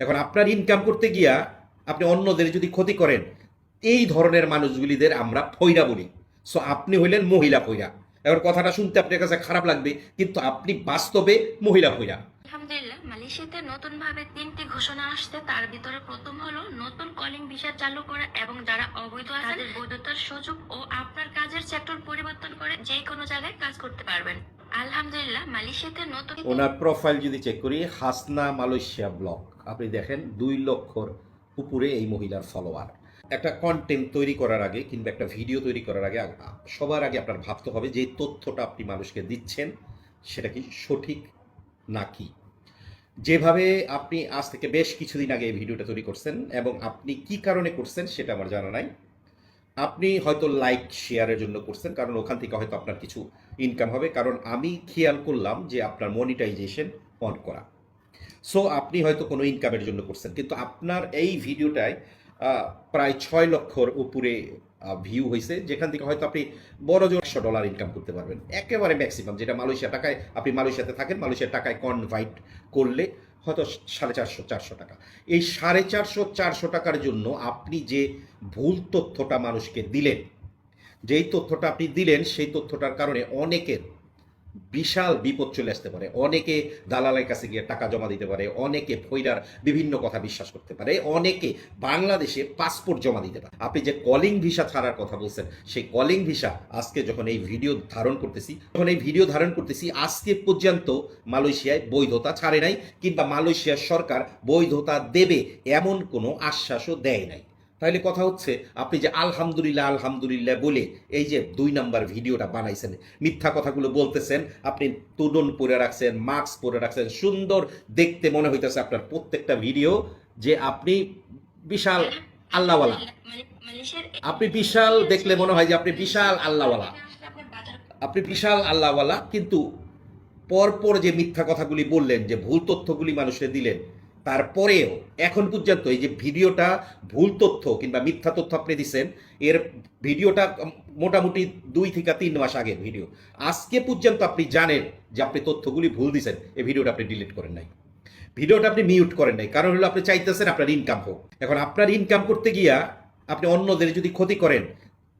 এখন আপনার ইনকাম করতে গিয়া আপনি অন্যদের যদি ক্ষতি করেন এই ধরনের মানুষগুলিদের আমরা ফইরা বলি। সো আপনি হইলেন মহিলা ফইরা। এবার কথাটা শুনতে আপনার কাছে খারাপ লাগবে কিন্তু আপনি বাস্তবে মহিলা ফইরা। আলহামদুলিল্লাহ মালয়েশিয়াতে নতুন ভাবে তিনটি ঘোষণা আসছে। তার ভিতরে প্রথম হলো নতুন কলিং ভিসা চালু করা এবং যারা অবৈধ আছে তাদের বৈধতার সুযোগ ও আপনার কাজের সেক্টর পরিবর্তন করে যে কোনো জায়গায় কাজ করতে পারবেন। আলহামদুলিল্লাহ মালয়েশিয়াতে নতুন ওনার প্রোফাইল যদি চেক করি হাসনা মালয়েশিয়া ব্লগ আপনি দেখেন দুই লক্ষর উপরে এই মহিলার ফলোয়ার একটা কন্টেন্ট তৈরি করার আগে কিংবা একটা ভিডিও তৈরি করার আগে সবার আগে আপনার ভাবতে হবে যে তথ্যটা আপনি মানুষকে দিচ্ছেন, সেটা কি সঠিক নাকি? যেভাবে আপনি আজ থেকে বেশ কিছুদিন আগে এই ভিডিওটা তৈরি করছেন এবং আপনি কি কারণে করছেন সেটা আমার জানা নাই। আপনি হয়তো লাইক শেয়ারের জন্য করছেন, কারণ ওখান থেকে হয়তো আপনার কিছু ইনকাম হবে। কারণ আমি খেয়াল করলাম যে আপনার মনিটাইজেশন অন করা। সো আপনি হয়তো কোনো ইনকামের জন্য করছেন। কিন্তু আপনার এই ভিডিওটায় প্রায় ছয় লক্ষর উপরে ভিউ হয়েছে যেখান থেকে হয়তো আপনি বড় জোর একশো ডলার ইনকাম করতে পারবেন। একেবারে ম্যাক্সিমাম যেটা মালয়েশিয়া টাকায়, আপনি মালয়েশিয়াতে থাকেন, মালয়েশিয়ার টাকায় কনভাইট করলে হয়তো সাড়ে চারশো চারশো টাকা। এই সাড়ে চারশো চারশো টাকার জন্য আপনি যে ভুল তথ্যটা মানুষকে দিলেন, যেই তথ্যটা আপনি দিলেন, সেই তথ্যটার কারণে অনেকের বিশাল বিপদ চলে আসতে পারে। অনেকে দালালের কাছে গিয়ে টাকা জমা দিতে পারে, অনেকে ফৈরার বিভিন্ন কথা বিশ্বাস করতে পারে, অনেকে বাংলাদেশে পাসপোর্ট জমা দিতে পারে। আপনি যে কলিং ভিসা ছাড়ার কথা বলছেন, সেই কলিং ভিসা আজকে যখন এই ভিডিও ধারণ করতেছি, যখন এই ভিডিও ধারণ করতেছি, আজকে পর্যন্ত মালয়েশিয়ায় বৈধতা ছাড়ে নাই কিংবা মালয়েশিয়ার সরকার বৈধতা দেবে এমন কোনো আশ্বাসও দেয় নাই। তাহলে কথা হচ্ছে, আপনি যে আলহামদুলিল্লাহ আলহামদুলিল্লাহ বলে এই যে দুই নাম্বার ভিডিওটা বানাইছেন, মিথ্যা কথাগুলো বলতেছেন, আপনি তুলন পরে রাখছেন, মাস্ক পরে রাখছেন, সুন্দর দেখতে মনে হইতেছে আপনার প্রত্যেকটা ভিডিও যে আপনি বিশাল আল্লাহওয়ালা। আপনি বিশাল দেখলে মনে হয় যে আপনি বিশাল আল্লাহওয়ালা। আপনি বিশাল আল্লাহওয়ালা, কিন্তু পরপর যে মিথ্যা কথাগুলি বললেন, যে ভুল তথ্যগুলি মানুষকে দিলেন তারপরেও এখন পর্যন্ত এই যে ভিডিওটা ভুল তথ্য কিংবা মিথ্যা তথ্য আপনি দিচ্ছেন এর ভিডিওটা মোটামুটি দুই থেকে তিন মাস আগের ভিডিও। আজকে পর্যন্ত আপনি জানেন যে আপনি তথ্যগুলি ভুল দিচ্ছেন এই ভিডিওটা আপনি ডিলিট করেন নাই। ভিডিওটা আপনি মিউট করেন নাই, কারণ হলো আপনি চাইতেছেন আপনার ইনকাম হোক। এখন আপনার ইনকাম করতে গিয়া আপনি অন্যদের যদি ক্ষতি করেন,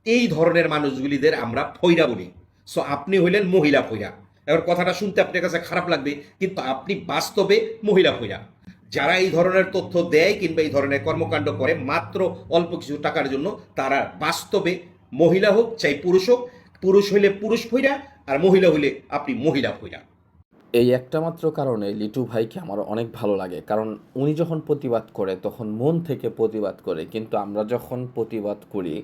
এই ধরনের মানুষগুলিদের আমরা ফইরা বলি। সো আপনি হইলেন মহিলা ফইরা। এবার কথাটা শুনতে আপনার কাছে খারাপ লাগবে, কিন্তু আপনি বাস্তবে মহিলা ফইরা। যারা এই ধরনের তথ্য দেয় কিংবা এই ধরনের কর্মকাণ্ড করে, মাত্র অল্প কিছু টাকার জন্য তারা বাস্তবে মহিলা হোক, চাই পুরুষ হোক, পুরুষ হইলে পুরুষ ফইরা আর মহিলা হইলে আপনি মহিলা ফইরা এই একটা মাত্র কারণে লিটু ভাইকে আমার অনেক ভালো লাগে, কারণ উনি যখন প্রতিবাদ করে তখন মন থেকে প্রতিবাদ করে, কিন্তু আমরা যখন প্রতিবাদ করি,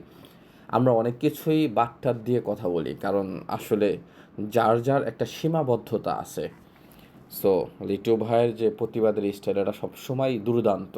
আমরা অনেক কিছুই বাট্টার দিয়ে কথা বলি, কারণ আসলে যার যার একটা সীমাবদ্ধতা আছে। সো লিটু ভাইয়ের যে প্রতিবাদের স্টাইল এটা সবসময় দুর্দান্ত।